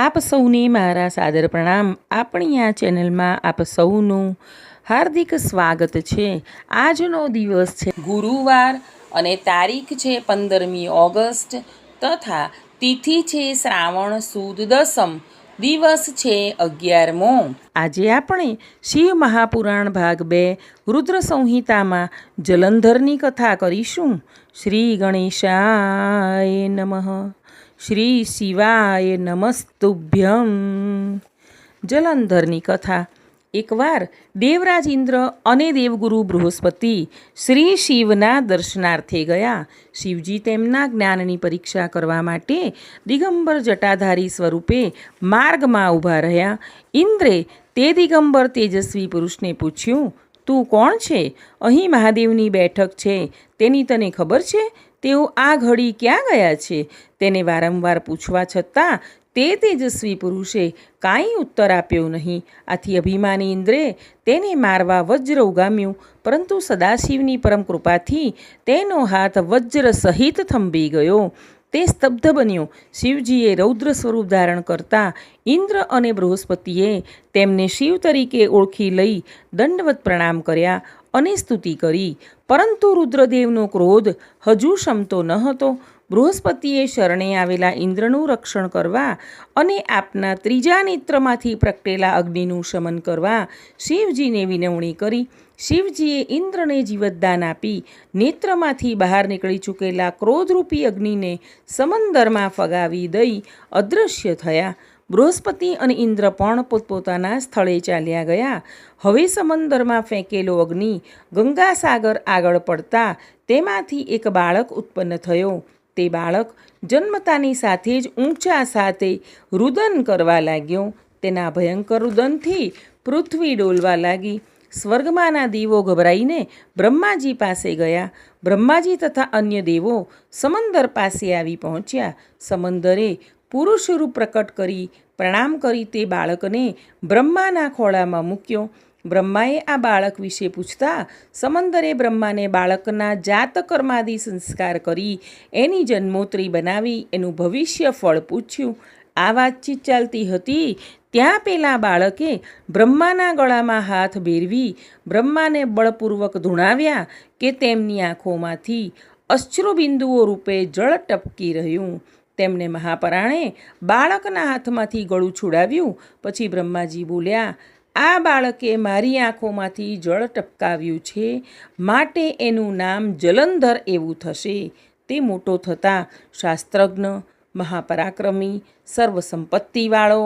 આપ સૌને મારા સાદર પ્રણામ. આપણી આ ચેનલમાં આપ સૌનું હાર્દિક સ્વાગત છે. આજનો દિવસ છે ગુરુવાર અને તારીખ છે પંદરમી ઓગસ્ટ તથા તિથિ છે શ્રાવણ સુદ દસમ. દિવસ છે અગિયારમો. આજે આપણે શિવ મહાપુરાણ ભાગ બે રુદ્ર સંહિતામાં જલંધરની કથા કરીશું. શ્રી ગણેશાય નમઃ. શ્રી શિવાય નમસ્તુભ્યમ જલંધરની કથા. એકવાર દેવરાજ ઇન્દ્ર અને દેવગુરુ બૃહસ્પતિ શ્રી શિવના દર્શનાર્થે ગયા. શિવજી તેમના જ્ઞાનની પરીક્ષા કરવા માટે દિગંબર જટાધારી સ્વરૂપે માર્ગમાં ઊભા રહ્યા. ઇન્દ્રે તે દિગંબર તેજસ્વી પુરુષને પૂછ્યું, તું કોણ છે? અહીં મહાદેવની બેઠક છે. તેની તને ખબર છે? તેઓ આ ઘડી ક્યાં ગયા છે? તેને વારંવાર પૂછવા છતાં તે તેજસ્વી પુરુષે કાંઈ ઉત્તર આપ્યો નહીં. આથી અભિમાની ઇન્દ્રે તેને મારવા વજ્ર ઉગામ્યું, પરંતુ સદાશિવની પરમ કૃપાથી તેનો હાથ વજ્ર સહિત થંભી ગયો. તે સ્તબ્ધ બન્યો. શિવજીએ રૌદ્ર સ્વરૂપ ધારણ કરતા ઇન્દ્ર અને બૃહસ્પતિએ તેમને શિવ તરીકે ઓળખી લઈ દંડવત પ્રણામ કર્યા. અને સ્તુતિ કરી. પરંતુ રુદ્રદેવનો ક્રોધ હજુ શમતો ન હતો. બૃહસ્પતિએ શરણે આવેલા ઇન્દ્રનું રક્ષણ કરવા અને આપના ત્રીજા નેત્રમાંથી પ્રગટેલા અગ્નિનું શમન કરવા શિવજીને વિનવણી કરી. શિવજીએ ઇન્દ્રને જીવતદાન આપી. નેત્રમાંથી બહાર નીકળી ચૂકેલા ક્રોધરૂપી અગ્નિને સમંદરમાં ફગાવી દઈ અદૃશ્ય થયા. બૃહસ્પતિ અને ઇન્દ્ર પણ પોતપોતાના સ્થળે ચાલ્યા ગયા. હવે સમંદરમાં ફેંકેલો અગ્નિ ગંગાસાગર આગળ પડતા તેમાંથી એક બાળક ઉત્પન્ન થયો. તે બાળક જન્મતાની સાથે જ ઊંચા સાથે રુદન કરવા લાગ્યો. તેના ભયંકર રુદનથી પૃથ્વી ડોલવા લાગી. સ્વર્ગમાંના દેવો ગભરાઈને બ્રહ્માજી પાસે ગયા. બ્રહ્માજી તથા અન્ય દેવો સમંદર પાસે આવી પહોંચ્યા. સમંદરે પુરુષ રૂપ પ્રકટ કરી પ્રણામ કરી તે બાળકને બ્રહ્માના ખોળામાં મૂક્યો. બ્રહ્માએ આ બાળક વિશે પૂછતા સમંદરે બ્રહ્માને બાળકના જાતકર્માદિ સંસ્કાર કરી એની જન્મોત્રી બનાવી એનું ભવિષ્ય ફળ પૂછ્યું. આ વાતચીત ચાલતી હતી. ત્યાં પેલા બાળકે બ્રહ્માના ગળામાં હાથ ભેરવી બ્રહ્માને બળપૂર્વક ધૂણાવ્યા કે તેમની આંખોમાંથી અશ્રુબિંદુઓ રૂપે જળ ટપકી રહ્યું. તેમને મહાપરાણે બાળકના હાથમાંથી ગળું છોડાવ્યું. પછી બ્રહ્માજી બોલ્યા, આ બાળકે મારી આંખોમાંથી જળ ટપકાવ્યું છે. માટે એનું નામ જલંધર એવું થશે. તે મોટો થતાં શાસ્ત્રજ્ઞ, મહાપરાક્રમી, સર્વસંપત્તિવાળો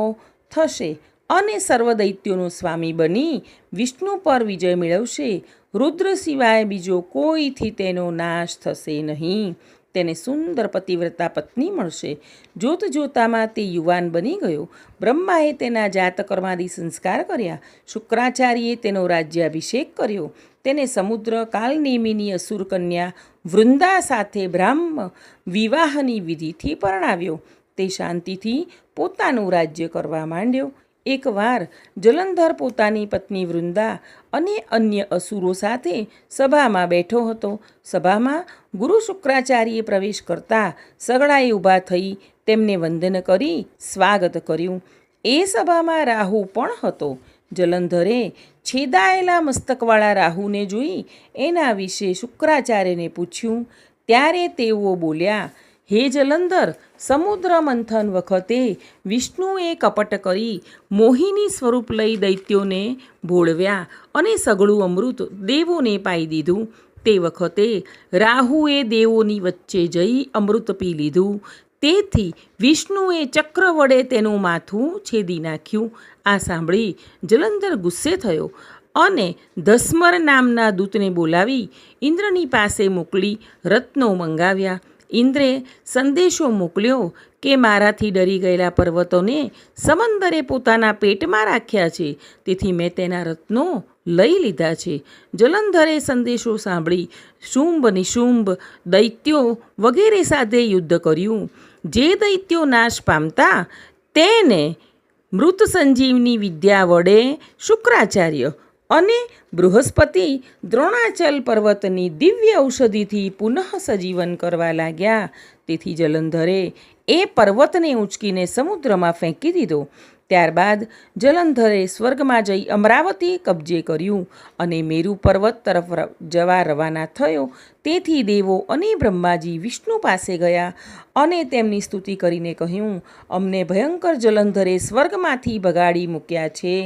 થશે અને સર્વ દૈત્યોનો સ્વામી બની વિષ્ણુ પર વિજય મેળવશે. રુદ્ર સિવાય બીજો કોઈથી તેનો નાશ થશે નહીં. તેને સુંદર પતિવ્રતા પત્ની મળશે. જોત જોતામાં તે યુવાન બની ગયો. બ્રહ્માએ તેના જાતકર્માદિ સંસ્કાર કર્યા. શુક્રાચાર્યે તેનો રાજ્યાભિષેક કર્યો. તેને સમુદ્ર, કાલનેમીની અસુર કન્યા વૃંદા સાથે બ્રાહ્મ વિવાહની વિધિથી પરણાવ્યો. તે શાંતિથી પોતાનું રાજ્ય કરવા માંડ્યો. એકવાર જલંધર પોતાની પત્ની વૃંદા અને અન્ય અસુરો સાથે સભામાં બેઠો હતો. સભામાં ગુરુ શુક્રાચાર્યે પ્રવેશ કરતા સગડાએ ઊભા થઈ તેમને વંદન કરી સ્વાગત કર્યું. એ સભામાં રાહુ પણ હતો. જલંધરે છેદાયેલા મસ્તકવાળા રાહુને જોઈ એના વિશે શુક્રાચાર્યને પૂછ્યું. ત્યારે તેઓ બોલ્યા હે જલંધર સમુદ્ર મંથન વખતે વિષ્ણુએ કપટ કરી મોહિની સ્વરૂપ લઈ દૈત્યોને ભોળવ્યા અને સગળું અમૃત દેવોને પાઈ દીધું. તે વખતે રાહુએ દેવોની વચ્ચે જઈ અમૃત પી લીધું. તેથી વિષ્ણુએ ચક્ર વડે તેનું માથું છેદી નાખ્યું. આ સાંભળી જલંધર ગુસ્સે થયો અને ધસ્મર નામના દૂતને બોલાવી ઇન્દ્રની પાસે મોકલી રત્નો મંગાવ્યા. ઇન્દ્રે સંદેશો મોકલ્યો કે મારાથી ડરી ગયેલા પર્વતોને સમંદરે પોતાના પેટમાં રાખ્યા છે. તેથી મેં તેના રત્નો લઈ લીધા છે. જલંધરે સંદેશો સાંભળી શુંભ નિશુંભ દૈત્યો વગેરે સાથે યુદ્ધ કર્યું. જે દૈત્યો નાશ પામતા તેને મૃત સંજીવની વિદ્યા વડે શુક્રાચાર્ય અને બૃહસ્પતિ દ્રોણાચલ પર્વતની દિવ્ય ઔષધિથી પુનઃ સજીવન કરવા લાગ્યા. તેથી જલંધરે એ પર્વતને ઉંચકીને સમુદ્રમાં ફેંકી દીધો. ત્યારબાદ જલંધરે સ્વર્ગમાં જઈ અમરાવતી કબજે કર્યું અને મેરુ પર્વત તરફ જવા રવાના થયો. તેથી દેવો અને બ્રહ્માજી વિષ્ણુ પાસે ગયા અને તેમની સ્તુતિ કરીને કહ્યું, અમને ભયંકર જલંધરે સ્વર્ગમાંથી ભગાડી મૂક્યા છે.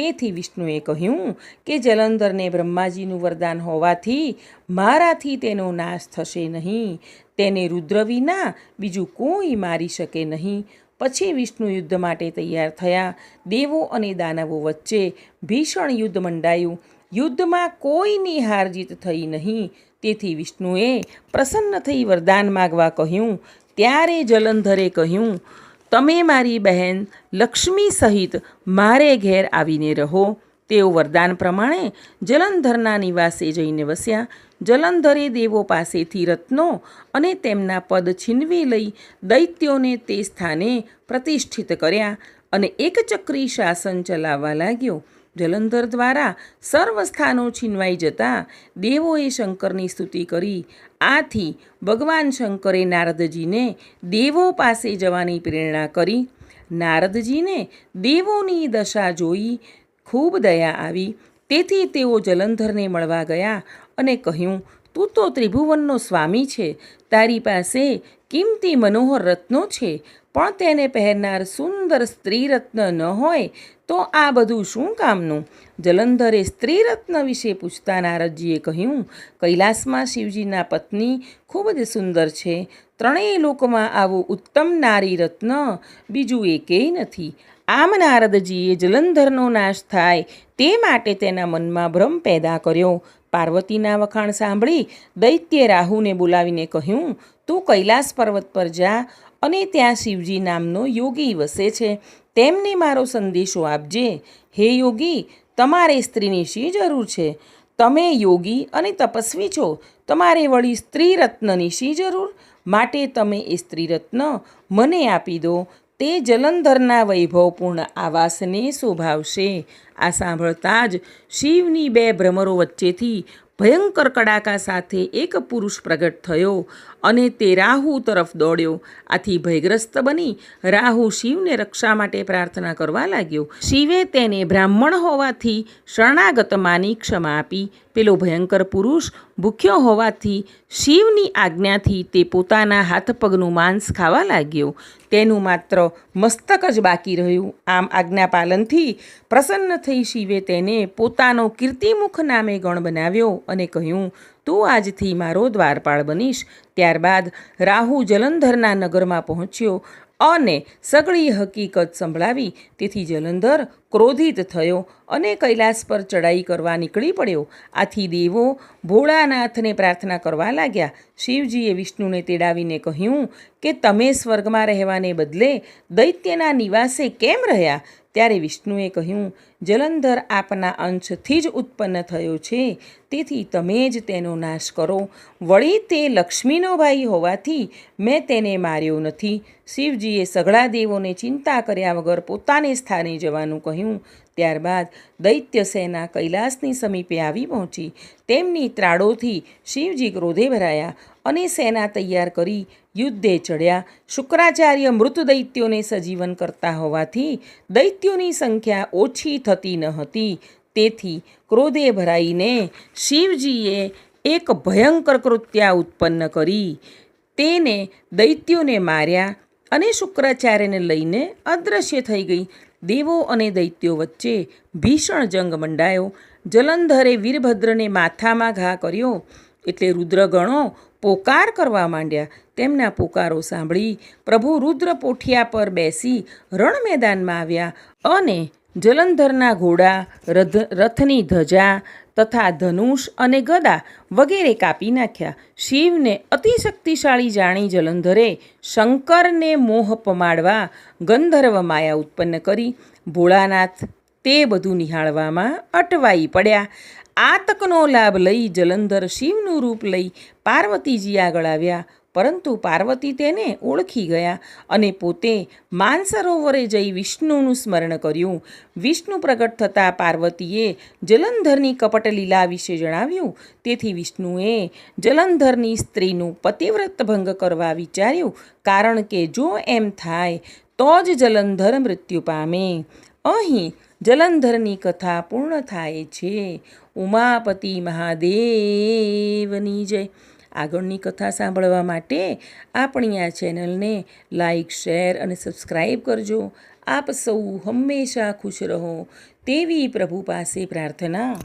તેથી વિષ્ણુએ કહ્યું કે જલંધરને બ્રહ્માજીનું વરદાન હોવાથી મારાથી તેનો નાશ થશે નહીં. તેને રુદ્ર વિના બીજું કોઈ મારી શકે નહીં. પછી વિષ્ણુ યુદ્ધ માટે તૈયાર થયા. દેવો અને દાનવો વચ્ચે ભીષણ યુદ્ધ મંડાયું. યુદ્ધમાં કોઈની હાર થઈ નહીં. તેથી વિષ્ણુએ પ્રસન્ન થઈ વરદાન માગવા કહ્યું. ત્યારે જલંધરે કહ્યું તમે મારી બહેન લક્ષ્મી સહિત મારે ઘેર આવીને રહો. તેઓ વરદાન પ્રમાણે જલંધરના નિવાસે જઈને વસ્યા. જલંધરે દેવો પાસેથી રત્નો અને તેમના પદ છીનવી લઈ દૈત્યોને તે સ્થાને પ્રતિષ્ઠિત કર્યા અને એકચક્રી શાસન ચલાવવા લાગ્યો. જલંધર દ્વારા સર્વ સ્થાનો છીનવાઈ જતા દેવોએ શંકરની સ્તુતિ કરી. આથી ભગવાન શંકરે નારદજીને દેવો પાસે જવાની પ્રેરણા કરી. નારદજીને દેવોની દશા જોઈ ખૂબ દયા આવી. તેથી તેઓ જલંધરને મળવા ગયા અને કહ્યું, તું તો ત્રિભુવનનો સ્વામી છે. તારી પાસે કિંમતી મનોહર રત્નો છે. પણ તેને પહેરનાર સુંદર સ્ત્રી રત્ન ન હોય તો આ બધું શું કામનું? જલંધરે સ્ત્રી રત્ન વિશે પૂછતા નારદજીએ કહ્યું, કૈલાસમાં શિવજીના પત્ની ખૂબ જ સુંદર છે. ત્રણેય લોકમાં આવું ઉત્તમ નારી રત્ન બીજું એકેય નથી. આમ નારદજીએ જલંધરનો નાશ થાય તે માટે તેના મનમાં ભ્રમ પેદા કર્યો. પાર્વતીના વખાણ સાંભળી દૈત્ય રાહુને બોલાવીને કહ્યું, તું કૈલાસ પર્વત પર જા અને ત્યાં શિવજી નામનો યોગી વસે છે. તેમને મારો સંદેશો આપજે. હે યોગી, તમારે સ્ત્રીની શી જરૂર છે? તમે યોગી અને તપસ્વી છો. તમારે વળી સ્ત્રી રત્નની શી જરૂર? માટે તમે એ સ્ત્રી રત્ન મને આપી દો. તે જલંધરના વૈભવપૂર્ણ આવાસને શોભાવશે. આ સાંભળતા જ શિવની બે ભ્રમરો વચ્ચેથી ભયંકર કડાકા સાથે એક પુરુષ પ્રગટ થયો. અને તે રાહુ તરફ દોડ્યો. આથી ભયગ્રસ્ત બની રાહુ શિવને રક્ષા માટે પ્રાર્થના કરવા લાગ્યો. શિવે તેને બ્રાહ્મણ હોવાથી શરણાગત માની ક્ષમા આપી. પેલો ભયંકર પુરુષ ભૂખ્યો હોવાથી શિવની આજ્ઞાથી તે પોતાના હાથ પગનું માંસ ખાવા લાગ્યો. તેનું માત્ર મસ્તક જ બાકી રહ્યું. આમ આજ્ઞા પાલનથી પ્રસન્ન થઈ શિવે તેને પોતાનો કીર્તિમુખ નામે ગણ બનાવ્યો અને કહ્યું તું આજથી મારો દ્વારપાળ બનીશ. ત્યારબાદ રાહુ જલંધરના નગરમાં પહોંચ્યો અને સગળી હકીકત સંભળાવી. તેથી જલંધર ક્રોધિત થયો અને કૈલાસ પર ચડાઈ કરવા નીકળી પડ્યો. આથી દેવો ભોળાનાથને પ્રાર્થના કરવા લાગ્યા. શિવજીએ વિષ્ણુને તેડાવીને કહ્યું કે, તમે સ્વર્ગમાં રહેવાને બદલે દૈત્યના નિવાસે કેમ રહ્યા? ત્યારે વિષ્ણુએ કહ્યું જલંધર આપના અંશથી જ ઉત્પન્ન થયો છે. તેથી તમે જ તેનો નાશ કરો. વળી તે લક્ષ્મીનો ભાઈ હોવાથી મેં તેને માર્યો નથી. શિવજીએ સઘળા દેવોને ચિંતા કર્યા વગર પોતાને સ્થાને જવાનું કહ્યું. ત્યારબાદ દૈત્ય સેના કૈલાસની સમીપે આવી પહોંચી. તેમની ત્રાડોથી શિવજી ક્રોધે ભરાયા અને સેના તૈયાર કરી યુદ્ધે ચડ્યા. શુક્રાચાર્ય મૃત દૈત્યોને સજીવન કરતા હોવાથી દૈત્યોની સંખ્યા ઓછી થતી ન હતી. તેથી ક્રોધે ભરાઈને શિવજીએ એક ભયંકર કૃત્યા ઉત્પન્ન કરી. તેને દૈત્યોને માર્યા અને શુક્રાચાર્યને લઈને અદૃશ્ય થઈ ગઈ. દેવો અને દૈત્યો વચ્ચે ભીષણ જંગ મંડાયો. જલંધરે વીરભદ્રને માથામાં ઘા કર્યો એટલે રુદ્રગણો પોકાર કરવા માંડ્યા. તેમના પોકારો સાંભળી પ્રભુ રુદ્ર પોઠિયા પર બેસી રણ મેદાનમાં આવ્યા અને જલંધરના ઘોડા રથ રથની ધજા તથા ધનુષ અને ગદા વગેરે કાપી નાખ્યા. શિવને અતિ શક્તિશાળી જાણી જલંધરે શંકરને મોહ પમાડવા ગંધર્વ માયા ઉત્પન્ન કરી. ભોળાનાથ તે બધું નિહાળવામાં અટવાઈ પડ્યા. આ તકનો લાભ લઈ જલંધર શિવનું રૂપ લઈ પાર્વતીજી આગળ આવ્યા. પરંતુ પાર્વતી તેને ઓળખી ગયા અને પોતે માનસરોવરે જઈ વિષ્ણુનું સ્મરણ કર્યું. વિષ્ણુ પ્રગટ થતાં પાર્વતીએ જલંધરની કપટલીલા વિશે જણાવ્યું. તેથી વિષ્ણુએ જલંધરની સ્ત્રીનું પતિવ્રત ભંગ કરવા વિચાર્યું, કારણ કે જો એમ થાય, તો જ જલંધર મૃત્યુ પામે. અહીં જલંધરની કથા પૂર્ણ થાય છે. ઉમાપતિ મહાદેવની જય. આગળની કથા સાંભળવા માટે આપણી આ ચેનલને લાઈક, શેર અને સબસ્ક્રાઈબ કરજો. આપ સૌ હંમેશા ખુશ રહો તેવી પ્રભુ પાસે પ્રાર્થના.